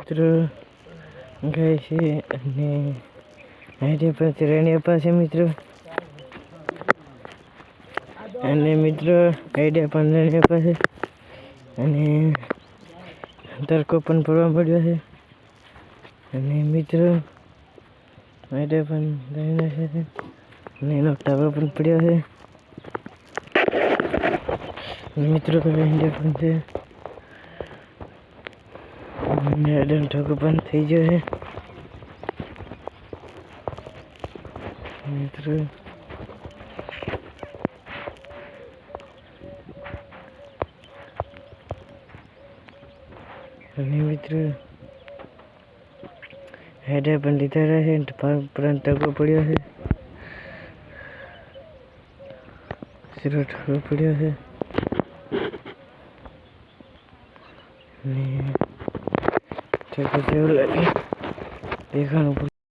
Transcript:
મિત્રો ગાય છે અને હાઈડે પાસે રેણી પાસે મિત્રો. અને મિત્રો હાઈડે પણ રેણી પાસે અને તડકો પણ પડવા પડ્યો છે. અને મિત્રો હાઈડે પણ રેણી છે. અને એનો ટાવર પણ પડ્યો છે. મિત્રો રેણી પણ છે. અને બંધ થઈ ગયો છે. મિત્રો. અને મિત્રો, હેડે પણ લીધા રહે પરંતુ ટકો પડ્યો છે. ટકો જેવું લાગે દેખાણું પણ